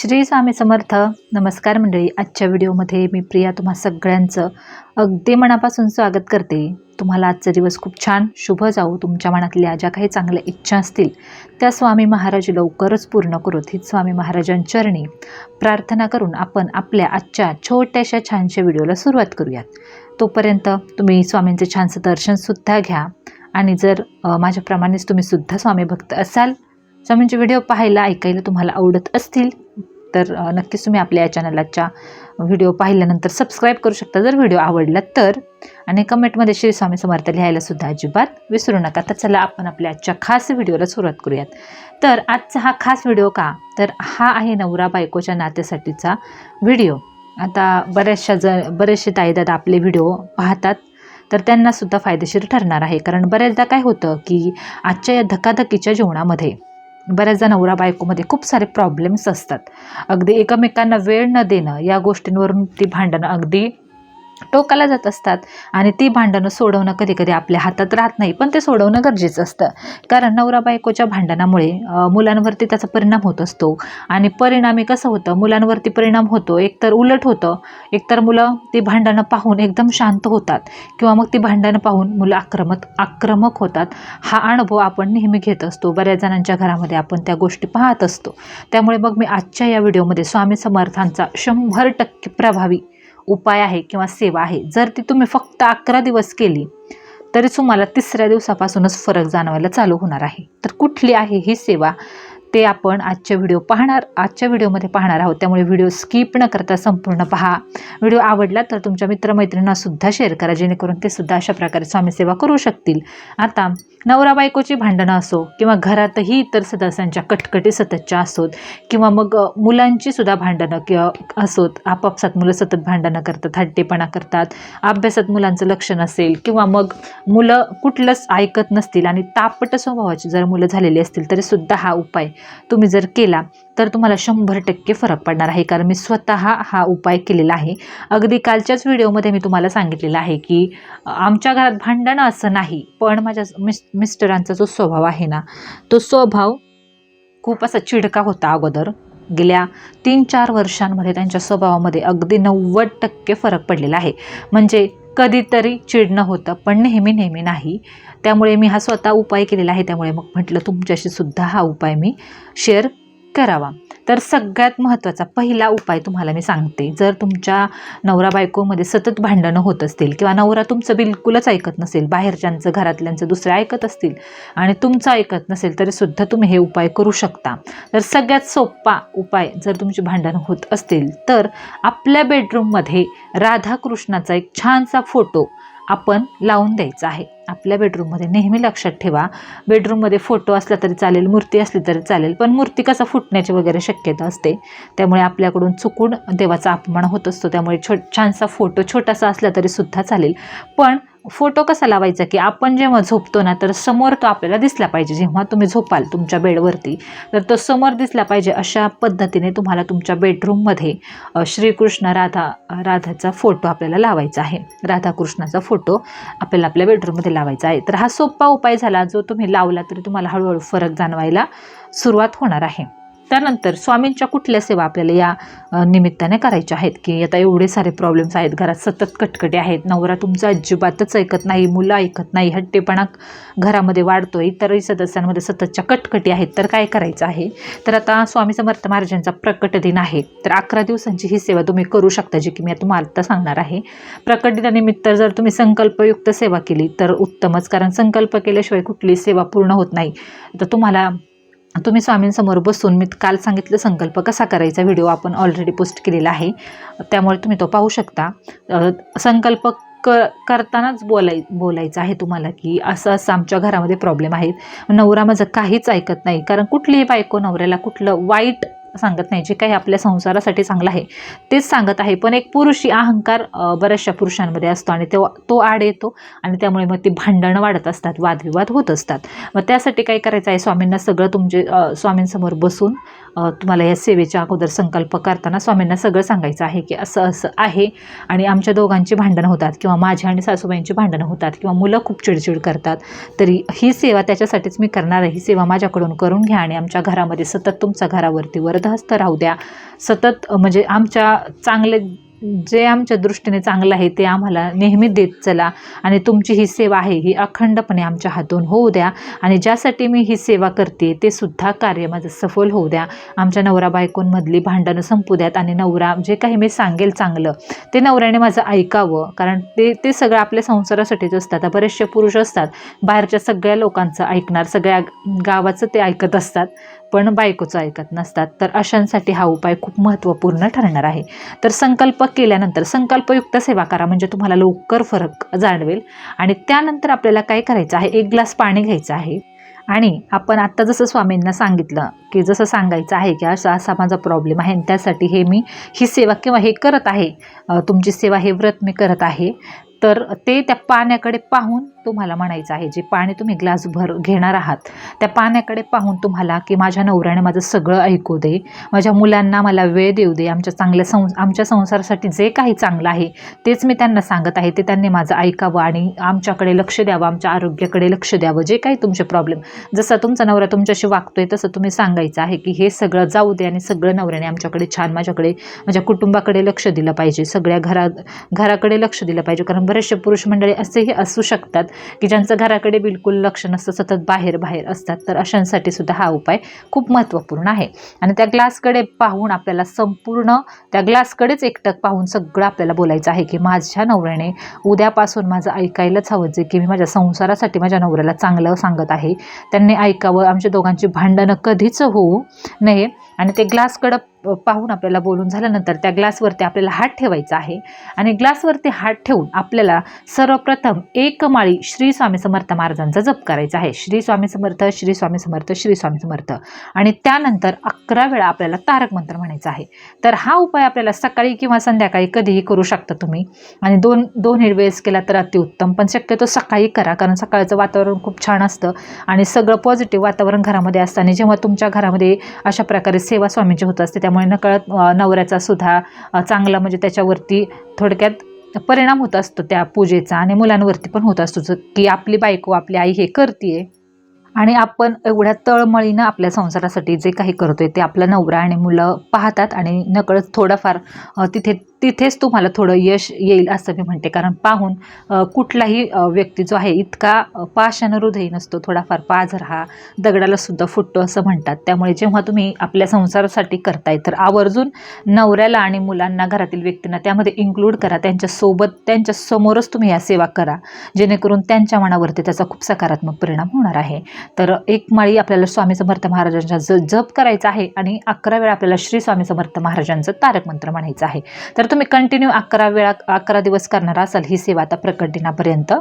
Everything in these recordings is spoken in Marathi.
श्री स्वामी समर्थ. नमस्कार मंडळी. आजच्या व्हिडिओमध्ये मी प्रिया तुम्हा सगळ्यांचं अगदी मनापासून स्वागत करते. तुम्हाला आजचा दिवस खूप छान शुभ जाऊ तुमच्या मनातल्या ज्या काही चांगल्या इच्छा असतील त्या स्वामी महाराज लवकरच पूर्ण करू. हीच स्वामी महाराजांचरणी प्रार्थना करून आपण आपल्या आजच्या छोट्याशा छानशा व्हिडिओला सुरुवात करूयात. तोपर्यंत तुम्ही स्वामींचं छानसं दर्शनसुद्धा घ्या. आणि जर माझ्याप्रमाणेच तुम्ही सुद्धा स्वामी भक्त असाल स्वामींचे व्हिडिओ पाहायला ऐकायला तुम्हाला आवडत असतील तर नक्कीच तुम्ही आपल्या या चॅनलाच्या व्हिडिओ पाहिल्यानंतर सबस्क्राईब करू शकता. जर व्हिडिओ आवडला तर आणि कमेंटमध्ये श्री स्वामी समर्थ लिहायला सुद्धा अजिबात विसरू नका. तर चला आपण आपल्या आजच्या खास व्हिडिओला सुरुवात करूयात. तर आजचा हा खास व्हिडिओ का? तर हा आहे नवरा बायकोच्या नात्यासाठीचा व्हिडिओ. आता बऱ्याचशा ज बरेचसे ताईदादा आपले व्हिडिओ पाहतात तर त्यांनासुद्धा फायदेशीर ठरणार आहे. कारण बऱ्याचदा काय होतं की आजच्या या धकाधकीच्या जीवनामध्ये बऱ्याचदा नवरा बायकोमध्ये खूप सारे प्रॉब्लेम्स असतात. अगदी एकमेकांना वेळ न देणं या गोष्टींवरून ती भांडणं अगदी टोकाला जात असतात. आणि ती भांडणं सोडवणं कधी कधी आपल्या हातात राहत नाही पण ते सोडवणं गरजेचं असतं. कारण नवरा बायकोच्या भांडणामुळे मुलांवरती त्याचा परिणाम होत असतो. आणि परिणामी कसं होतं? मुलांवरती परिणाम होतो. एकतर उलट होतं. एकतर मुलं ती भांडणं पाहून एकदम शांत होतात. किंवा मग ती भांडणं पाहून मुलं आक्रमक आक्रमक होतात. हा अनुभव आपण नेहमी घेत असतो. बऱ्याच जणांच्या घरामध्ये आपण त्या गोष्टी पाहत असतो. त्यामुळे मग मी आजच्या या व्हिडिओमध्ये स्वामी समर्थांचा शंभर टक्के प्रभावी उपाय आहे किंवा सेवा आहे. जर ती तुम्ही फक्त अकरा दिवस केली तरी तुम्हाला तिसऱ्या दिवसापासूनच फरक जाणवायला चालू होणार आहे. तर कुठली आहे ही सेवा? ते आपण आजच्या व्हिडिओ पाहणार आजच्या व्हिडिओमध्ये पाहणार आहोत. त्यामुळे व्हिडिओ स्किप न करता संपूर्ण पहा. व्हिडिओ आवडला तर तुमच्या मित्रमैत्रिणींनासुद्धा शेअर करा जेणेकरून ते सुद्धा अशा प्रकारे स्वामीसेवा करू शकतील. आता नवरा बायकोची भांडणं असो किंवा घरातही इतर सदस्यांच्या कटकटी सततच्या असोत किंवा मग मुलांची सुद्धा भांडणं किंवा असोत आपापसात मुलं सतत भांडणं करतात हट्टेपणा करतात अभ्यासात मुलांचं लक्ष नसेल किंवा मग मुलं कुठलंच ऐकत नसतील आणि तापट स्वभावाची जर मुलं झालेली असतील तरी सुद्धा हा उपाय तुम्ही जर केला तर तुम्हाला शंभर टक्के फरक पडणार आहे. कारण मी स्वतः हा उपाय केलेला आहे. अगदी कालच्याच व्हिडिओमध्ये मी तुम्हाला सांगितलेलं आहे की आमच्या घरात भांडणं असं नाही पण माझ्या मिस मिस्टरांचा जो स्वभाव आहे ना तो स्वभाव खूप असा चिडका होता अगोदर. गेल्या तीन चार वर्षांमध्ये त्यांच्या स्वभावामध्ये अगदी नव्वद टक्के फरक पडलेला आहे. म्हणजे कधीतरी चिडणं होतं पण नेहमी नेहमी नाही. त्यामुळे मी हा स्वतः उपाय केलेला आहे. त्यामुळे मग म्हटलं तुमच्याशी सुद्धा हा उपाय मी शेअर करावा. तर सगळ्यात महत्त्वाचा पहिला उपाय तुम्हाला मी सांगते. जर तुमच्या नवरा बायकोमध्ये सतत भांडणं होत असतील किंवा नवरा तुमचं बिलकुलच ऐकत नसेल बाहेरच्यांचं घरातल्यांचं दुसरे ऐकत असतील आणि तुमचं ऐकत नसेल तरीसुद्धा तुम्ही हे उपाय करू शकता. तर सगळ्यात सोपा उपाय जर तुमची भांडणं होत असतील तर आपल्या बेडरूममध्ये राधाकृष्णाचा एक छानसा फोटो आपण लावून द्यायचा आहे. आपल्या बेडरूममध्ये नेहमी लक्षात ठेवा बेडरूममध्ये फोटो असला तरी चालेल मूर्ती असली तरी चालेल पण मूर्ती कसा फुटण्याची वगैरे शक्यता असते. त्यामुळे आपल्याकडून चुकून देवाचा अपमान होत असतो. त्यामुळे छो छानसा फोटो छोटासा असला तरी सुद्धा चालेल. पण फोटो कसा लावायचा की आपण जेव्हा झोपतो ना तर समोर तो आपल्याला दिसला पाहिजे. जेव्हा तुम्ही झोपाल तुमच्या बेडवरती तर तो समोर दिसला पाहिजे अशा पद्धतीने तुम्हाला तुमच्या बेडरूममध्ये श्रीकृष्ण राधा राधाचा फोटो आपल्याला लावायचा आहे. राधाकृष्णाचा फोटो आपल्याला आपल्या बेडरूममध्ये लावायचा आहे. तर हा सोपा उपाय झाला. जो तुम्ही लावला तरी तुम्हाला हळूहळू फरक जाणवायला सुरुवात होणार आहे. त्यानंतर स्वामींच्या कुठल्या सेवा आपल्याला या निमित्ताने करायच्या आहेत की आता एवढे सारे प्रॉब्लेम्स आहेत घरात सतत कटकटे आहेत नवरा तुमचा अजिबातच ऐकत नाही मुलं ऐकत नाही हट्टेपणा घरामध्ये वाढतो इतरही सदस्यांमध्ये सततच्या कटकटी आहेत तर काय करायचं आहे? तर आता स्वामी समर्थ महाराजांचा प्रकट दिन आहे तर अकरा दिवसांची ही सेवा तुम्ही करू शकता जी की मी तुम्हाला आता सांगणार आहे. प्रकट दिनानिमित्त जर तुम्ही संकल्पयुक्त सेवा केली तर उत्तमच कारण संकल्प केल्याशिवाय कुठली सेवा पूर्ण होत नाही. तर तुम्हाला तुम्ही स्वामींसमोर बसून मी काल सांगितलं संकल्प कसा करायचा व्हिडिओ आपण ऑलरेडी पोस्ट केलेला आहे. त्यामुळे तुम्ही तो पाहू शकता. संकल्प क करतानाच बोलाय बोलायचं आहे तुम्हाला की असं असं आमच्या घरामध्ये प्रॉब्लेम आहेत. नवरा माझं काहीच ऐकत नाही. कारण कुठलीही बायको नवऱ्याला कुठलं वाईट सांगत नाही जे काही आपल्या संसारासाठी चांगलं आहे तेच सांगत आहे. पण एक पुरुषी अहंकार बऱ्याचशा पुरुषांमध्ये असतो आणि तो तो आड येतो आणि त्यामुळे मग ती भांडणं वाढत असतात वादविवाद होत असतात. मग त्यासाठी काय करायचं आहे? स्वामींना सगळं तुमचे स्वामींसमोर बसून तुम्हाला या सेवेच्या अगोदर संकल्प करताना स्वामींना सगळं सांगायचं आहे की असं असं आहे. आणि आमच्या दोघांची भांडणं होतात किंवा माझ्या आणि सासूबाईंची भांडणं होतात किंवा मुलं खूप चिडचिड करतात. तरी ही सेवा त्याच्यासाठीच मी करणार आहे. ही सेवा माझ्याकडून करून घ्या आणि आमच्या घरामध्ये सतत तुमच्या घरावरती वरदहस्त राहू द्या. सतत म्हणजे आमच्या चांगले जे आमच्या दृष्टीने चांगलं आहे ते आम्हाला नेहमी देत चला. आणि तुमची ही सेवा आहे ही अखंडपणे आमच्या हातून होऊ द्या. आणि ज्यासाठी मी ही सेवा करते ते सुद्धा कार्य माझं सफल होऊ द्या. आमच्या नवरा बायकोंमधली भांडणं संपू द्यात आणि नवरा जे काही मी सांगेल चांगलं ते नवऱ्याने माझं ऐकावं. कारण ते ते सगळं आपल्या संसारासाठीच असतात. आता बरेचसे पुरुष असतात बाहेरच्या सगळ्या लोकांचं ऐकणार सगळ्या गावाचं ते ऐकत असतात. पण बायकोचं ऐकत नसतात. तर अशांसाठी हा उपाय खूप महत्त्वपूर्ण ठरणार आहे. तर संकल्प केल्यानंतर संकल्पयुक्त सेवा करा म्हणजे तुम्हाला लवकर फरक जाणवेल. आणि त्यानंतर आपल्याला काय करायचं आहे? एक ग्लास पाणी घ्यायचं आहे. आणि आपण आत्ता जसं स्वामींना सांगितलं की जसं सांगायचं आहे की असा असा माझा प्रॉब्लेम आहे आणि त्यासाठी हे मी ही सेवा किंवा हे करत आहे तुमची सेवा हे व्रत मी करत आहे. तर ते त्या पाण्याकडे पाहून तुम्हाला म्हणायचं आहे जे पाणी तुम्ही ग्लासभर घेणार आहात त्या पाण्याकडे पाहून तुम्हाला की माझ्या नवऱ्याने माझं सगळं ऐकू दे माझ्या मुलांना मला वेळ देऊ दे आमच्या चांगल्या सं आमच्या संसारासाठी जे काही चांगलं आहे तेच मी त्यांना सांगत आहे ते त्यांनी माझं ऐकावं आणि आमच्याकडे लक्ष द्यावं आमच्या आरोग्याकडे लक्ष द्यावं जे काही तुमचे प्रॉब्लेम जसा तुमचा नवरा तुमच्याशी वागतोय तसं तुम्ही सांगायचं आहे की हे सगळं जाऊ दे आणि सगळं नवऱ्याने आमच्याकडे छान माझ्याकडे माझ्या कुटुंबाकडे लक्ष दिलं पाहिजे सगळ्या घरा घराकडे लक्ष दिलं पाहिजे कारण बरेचसे पुरुष मंडळी असेही असू शकतात की ज्यांचं घराकडे बिलकुल लक्ष नसतं सतत बाहेर बाहेर असतात तर अशांसाठी सुद्धा हा उपाय खूप महत्त्वपूर्ण आहे. आणि त्या ग्लासकडे पाहून आपल्याला संपूर्ण त्या ग्लासकडेच एकटक पाहून सगळं आपल्याला बोलायचं आहे की माझ्या नवऱ्याने उद्यापासून माझं ऐकायलाच हवं जे की मी माझ्या संसारासाठी माझ्या नवऱ्याला चांगलं सांगत आहे. त्यांनी ऐकावं आमच्या दोघांची भांडणं कधीच होऊ नये. आणि ते ग्लासकडं पाहून आपल्याला बोलून झाल्यानंतर त्या ग्लासवरती आपल्याला हात ठेवायचा आहे. आणि ग्लासवरती हात ठेवून आपल्याला सर्वप्रथम एक माळी श्री स्वामी समर्थ महाराजांचा जप करायचा आहे. श्री स्वामी समर्थ श्री स्वामी समर्थ श्री स्वामी समर्थ. आणि त्यानंतर अकरा वेळा आपल्याला तारक मंत्र म्हणायचा आहे. तर हा उपाय आपल्याला सकाळी किंवा संध्याकाळी कधीही करू शकता तुम्ही. आणि दोन दोन वेळेस केला तर अतिउत्तम पण शक्यतो सकाळी करा कारण सकाळचं वातावरण खूप छान असतं. आणि सगळं पॉझिटिव्ह वातावरण घरामध्ये असतं आणि जेव्हा तुमच्या घरामध्ये अशा प्रकारे सेवा स्वामींची होत असते त्यामुळे नकळत नवऱ्याचा सुद्धा चांगला म्हणजे त्याच्यावरती थोडक्यात परिणाम होत असतो त्या पूजेचा आणि मुलांवरती पण होत असतो. की आपली बायको आपली आई हे करते आणि आपण एवढ्या तळमळीनं आपल्या संसारासाठी जे काही करतोय ते आपला नवरा आणि मुलं पाहतात आणि नकळत थोडंफार तिथे तिथेच तुम्हाला थोडं यश येईल असं मी म्हणते. कारण पाहून कुठलाही व्यक्ती जो आहे इतका पाषाण हृदयी नसतो थोडाफार पाझर हा दगडाला सुद्धा फुटतो असं म्हणतात. त्यामुळे जेव्हा तुम्ही आपल्या संसारासाठी करताय तर आवर्जून नवऱ्याला आणि मुलांना घरातील व्यक्तींना त्यामध्ये इन्क्लूड करा. त्यांच्यासोबत त्यांच्यासमोरच तुम्ही या सेवा करा. जेणेकरून त्यांच्या मनावरती त्याचा खूप सकारात्मक परिणाम होणार आहे. तर एक माळी आपल्याला स्वामी समर्थ महाराजांचा ज जप करायचा आहे आणि अकरा वेळा आपल्याला श्री स्वामी समर्थ महाराजांचं तारक मंत्र म्हणायचं आहे. तर तुम्ही कंटिन्यू अकरा वेळा अकरा दिवस करणार असाल ही सेवा आता प्रकट दिनापर्यंत.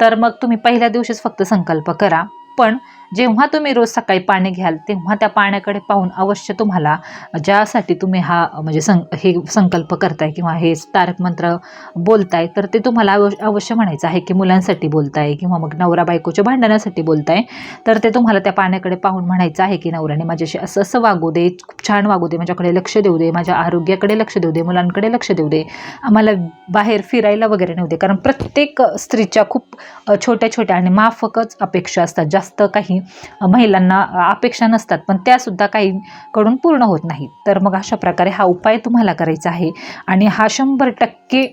तर मग तुम्ही पहिल्या दिवशीच फक्त संकल्प करा. पण जेव्हा तुम्ही रोज सकाळी पाणी घ्याल तेव्हा त्या पाण्याकडे पाहून अवश्य तुम्हाला ज्यासाठी तुम्ही हा म्हणजे सं हे संकल्प करताय किंवा हे तारक मंत्र बोलताय तर ते तुम्हाला अव अवश्य म्हणायचं आहे की मुलांसाठी बोलताय किंवा मग नवरा बायकोच्या भांडणासाठी बोलताय तर ते तुम्हाला त्या पाण्याकडे पाहून म्हणायचं आहे की नवऱ्याने माझ्याशी असं असं वागू दे खूप छान वागू दे माझ्याकडे लक्ष देऊ दे माझ्या आरोग्याकडे लक्ष देऊ दे मुलांकडे लक्ष देऊ दे आम्हाला बाहेर फिरायला वगैरे नेऊ दे. कारण प्रत्येक स्त्रीच्या खूप छोट्या छोट्या आणि माफकच अपेक्षा असतात. जास्त काही काही महिलांना अपेक्षा नसतात पण त्यासुद्धा काही कडून पूर्ण होत नाहीत तर मग अशा प्रकारे हा उपाय तुम्हाला करायचा आहे आणि हा शंभर टक्के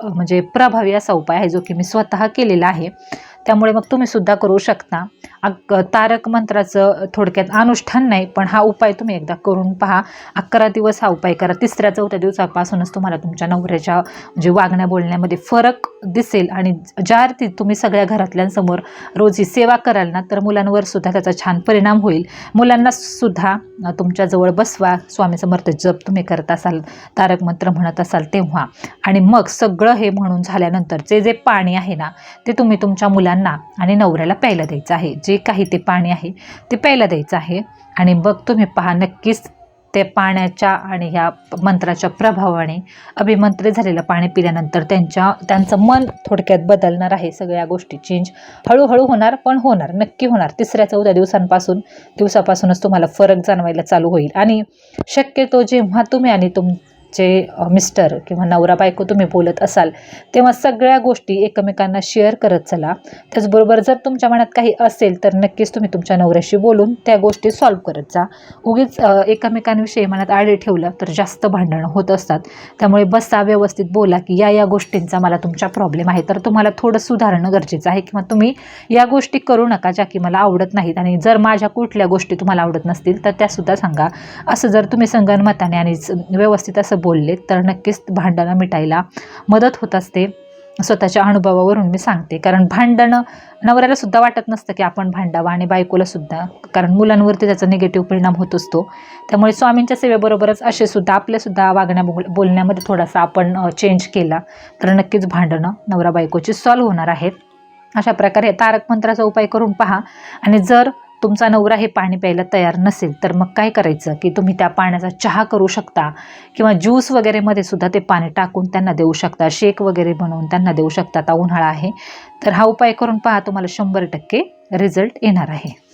म्हणजे प्रभावी असा उपाय आहे जो की मी स्वतः केलेला आहे. त्यामुळे मग तुम्ही सुद्धा करू शकता. अक तारक मंत्राचं थोडक्यात अनुष्ठान नाही पण हा उपाय तुम्ही एकदा करून पहा. अकरा दिवस हा उपाय करा. तिसऱ्या चौथ्या दिवसापासूनच तुम्हाला तुमच्या नवऱ्याच्या म्हणजे वागण्या बोलण्यामध्ये फरक दिसेल आणि ज्या अर्थी तुम्ही सगळ्या घरातल्यांसमोर रोज ही सेवा कराल ना तर मुलांवर सुद्धा त्याचा छान परिणाम होईल. मुलांना सुद्धा तुमच्याजवळ बसवा. स्वामी समर्थ जप तुम्ही करत असाल तारक मंत्र म्हणत असाल तेव्हा. आणि मग सगळं हे म्हणून झाल्यानंतरचे जे पाणी आहे ना ते तुम्ही तुमच्या मुलांना आणि नवऱ्याला प्यायला द्यायचं आहे. जे काही ते पाणी आहे ते प्यायला द्यायचं आहे. आणि मग तुम्ही पहा नक्कीच ते पाण्याच्या आणि ह्या मंत्राच्या प्रभावाने अभिमंत्रित झालेलं पाणी पिल्यानंतर त्यांच्या त्यांचं मन थोडक्यात बदलणार आहे. सगळ्या गोष्टी चेंज हळूहळू होणार पण होणार नक्की होणार. तिसऱ्या चौदा दिवसांपासून दिवसापासूनच तुम्हाला फरक जाणवायला चालू होईल. आणि शक्यतो जेव्हा तुम्ही आणि तुम जे मिस्टर किंवा नवरा बायको तुम्ही बोलत असाल तेव्हा सगळ्या गोष्टी एकमेकांना शेअर करत चला. त्याचबरोबर जर तुमच्या मनात काही असेल तर नक्कीच तुम्ही तुमच्या नवऱ्याशी बोलून त्या गोष्टी सॉल्व्ह करत जा. उगीच एकमेकांविषयी मनात आडे ठेवलं तर जास्त भांडणं होत असतात. त्यामुळे बसा व्यवस्थित बोला की या या गोष्टींचा मला तुमच्या प्रॉब्लेम आहे. तर तुम्हाला थोडं सुधारणं गरजेचं आहे किंवा तुम्ही या गोष्टी करू नका ज्या की मला आवडत नाहीत आणि जर माझ्या कुठल्या गोष्टी तुम्हाला आवडत नसतील तर त्यासुद्धा सांगा. असं जर तुम्ही संगनमताने आणि स- व्यवस्थित असं बोलले तर नक्कीच भांडणं मिटायला मदत होत असते. स्वतःच्या अनुभवावरून मी सांगते. कारण भांडणं नवऱ्याला सुद्धा वाटत नसतं की आपण भांडावं आणि बायकोला सुद्धा. कारण मुलांवरती त्याचा निगेटिव्ह परिणाम होत असतो. त्यामुळे स्वामींच्या सेवेबरोबरच असे सुद्धा आपल्यासुद्धा वागण्या बोल बोलण्यामध्ये थोडासा आपण चेंज केला तर नक्कीच भांडणं नवरा बायकोची सॉल्व्ह होणार आहेत. अशा प्रकारे तारक मंत्राचा उपाय करून पहा. आणि जर तुमचा नवरा हे पाणी प्यायला तयार नसेल तर मग काय करायचं? की तुम्ही त्या पाण्याचा चहा करू शकता किंवा ज्यूस वगैरेमध्ये सुद्धा ते पाणी टाकून त्यांना देऊ शकता. शेक वगैरे बनवून त्यांना देऊ शकता. आता उन्हाळा आहे. तर हा उपाय करून पहा तुम्हाला शंभर टक्के रिझल्ट येणार आहे.